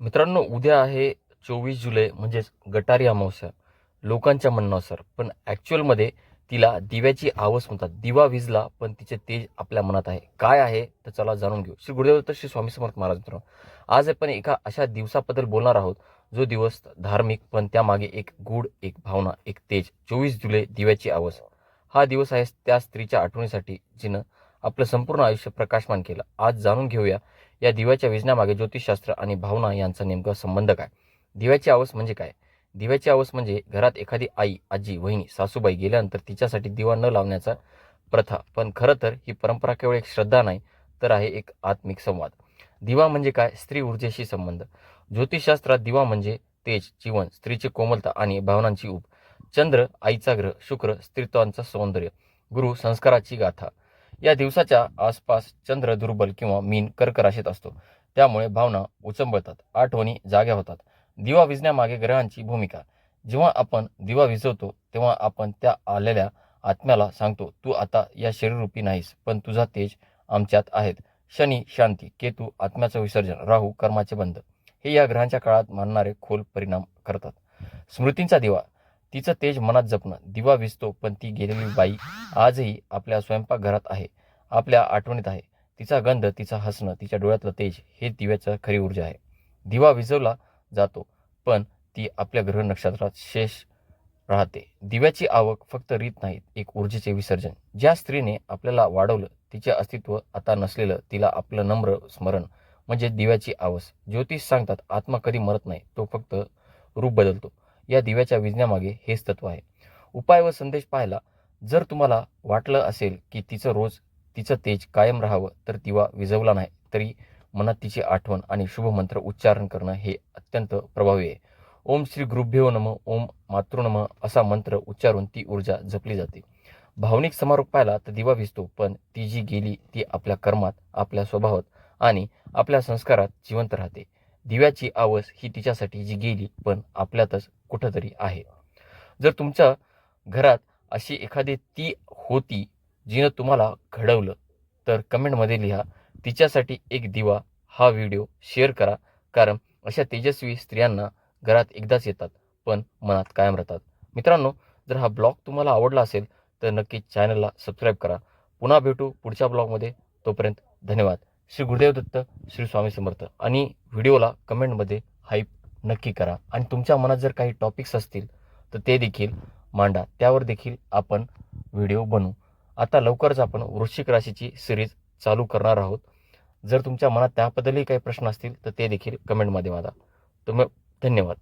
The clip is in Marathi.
मित्रांनो उद्या आहे चोवीस जुलै म्हणजेच गटारी अमावस्या. लोकांच्या म्हणण्यानुसार पण ॲक्च्युअलमध्ये तिला दिव्याची आवस म्हणतात. दिवा विजला पण तिचे तेज आपल्या मनात आहे. काय आहे तर चला जाणून घेऊ. श्री गुरुदेव दत्त श्री स्वामी समर्थ महाराज मित्रांनो आज आपण एका अशा दिवसाबद्दल बोलणार आहोत जो दिवस धार्मिक पण त्यामागे एक गूढ एक भावना एक तेज. चोवीस जुलै दिव्याची आवस. हा दिवस आहे त्या स्त्रीच्या आठवणीसाठी जिनं आपलं संपूर्ण आयुष्य प्रकाशमान केलं. आज जाणून घेऊया या दिव्याच्या विजनामागे ज्योतिषशास्त्र आणि भावना यांचा नेमका संबंध काय? दिव्याची आवस म्हणजे काय? दिव्याची आवस म्हणजे घरात एखादी आई आजी वहिनी सासूबाई गेल्यानंतर तिच्यासाठी दिवा न लावण्याचा प्रथा. पण खरं तर ही परंपरा केवळ एक श्रद्धा नाही तर आहे एक आत्मिक संवाद. दिवा म्हणजे काय? स्त्री ऊर्जेशी संबंध. ज्योतिषशास्त्रात दिवा म्हणजे तेज जीवन स्त्रीची कोमलता आणि भावनांची ऊब. चंद्र आईचा ग्रह शुक्र स्त्रीत्वांचं सौंदर्य. गुरु संस्काराची गाथा. या दिवसाच्या आसपास चंद्र दुर्बल किंवा मीन कर्क राशीत असतो. त्यामुळे भावना उचंबळतात आठवणी जाग्या होतात. दिवा विजण्यामागे ग्रहांची भूमिका. जेव्हा आपण दिवा विजवतो तेव्हा आपण त्या आलेल्या आत्म्याला सांगतो तू आता या शरीररूपी नाहीस पण तुझा तेज आमच्यात आहेत. शनी शांती केतू आत्म्याचं विसर्जन राहू कर्माचे बंध. हे या ग्रहांच्या काळात मानणारे खोल परिणाम करतात. स्मृतींचा दिवा. तिचं तेज मनात जपणं. दिवा विजतो पण ती गेलेली बाई आजही आपल्या स्वयंपाकघरात आहे. आपल्या आठवणीत आहे. तिचा गंध तिचा हसणं तिच्या डोळ्यातलं तेज हे दिव्याचं खरी ऊर्जा आहे. दिवा विजवला जातो पण ती आपल्या ग्रह नक्षत्रात शेष राहते. दिव्याची आवक फक्त रीत नाहीत एक ऊर्जेचे विसर्जन. ज्या स्त्रीने आपल्याला वाढवलं तिचे अस्तित्व आता नसलेलं तिला आपलं नम्र स्मरण म्हणजे दिव्याची आवस ज्योतिष सांगतात आत्मा कधी मरत नाही तो फक्त रूप बदलतो. या दिव्याच्या विजण्यामागे हेच तत्व आहे. उपाय व संदेश पाहायला जर तुम्हाला वाटलं असेल की तिचं रोज तिचं तेज कायम राहावं तर दिवा विझवला नाही तरी मनात तिची आठवण आणि शुभमंत्र उच्चारण करणं हे अत्यंत प्रभावी आहे. ओम श्री गृभ्यो नम ओम मातृनम असा मंत्र उच्चारून ती ऊर्जा जपली जाते. भावनिक समारोप पाहिला तर दिवा विजतो पण ती जी गेली ती आपल्या कर्मात आपल्या स्वभावात आणि आपल्या संस्कारात जिवंत राहते. दिव्याची आवस ही तिच्यासाठी जी गेली पण आपल्यातच कुठंतरी आहे. जर तुमच्या घरात अशी एखादी ती होती जिनं तुम्हाला घडवलं तर कमेंटमध्ये लिहा. तिच्यासाठी एक दिवा हा व्हिडिओ शेअर करा कारण अशा तेजस्वी स्त्रियांना घरात एकदाच येतात पण मनात कायम राहतात. मित्रांनो जर हा ब्लॉग तुम्हाला आवडला असेल तर नक्की चॅनलला सबस्क्राईब करा. पुन्हा भेटू पुढच्या ब्लॉगमध्ये. तोपर्यंत धन्यवाद. श्री गुरुदेव दत्त श्री स्वामी समर्थ. आणि व्हिडिओला कमेंटमध्ये हाईप नक्की करा. आणि तुमच्या मनात जर काही टॉपिक्स असतील तर ते देखील मांडा. त्यावर देखील आपण व्हिडिओ बनवू आता लवकरच आपण वृश्चिक राशीची सिरीज चालू करणार आहोत. जर तुमच्या मनात त्याबद्दलही काही प्रश्न असतील तर ते देखील कमेंटमध्ये वादा तुम्ही धन्यवाद.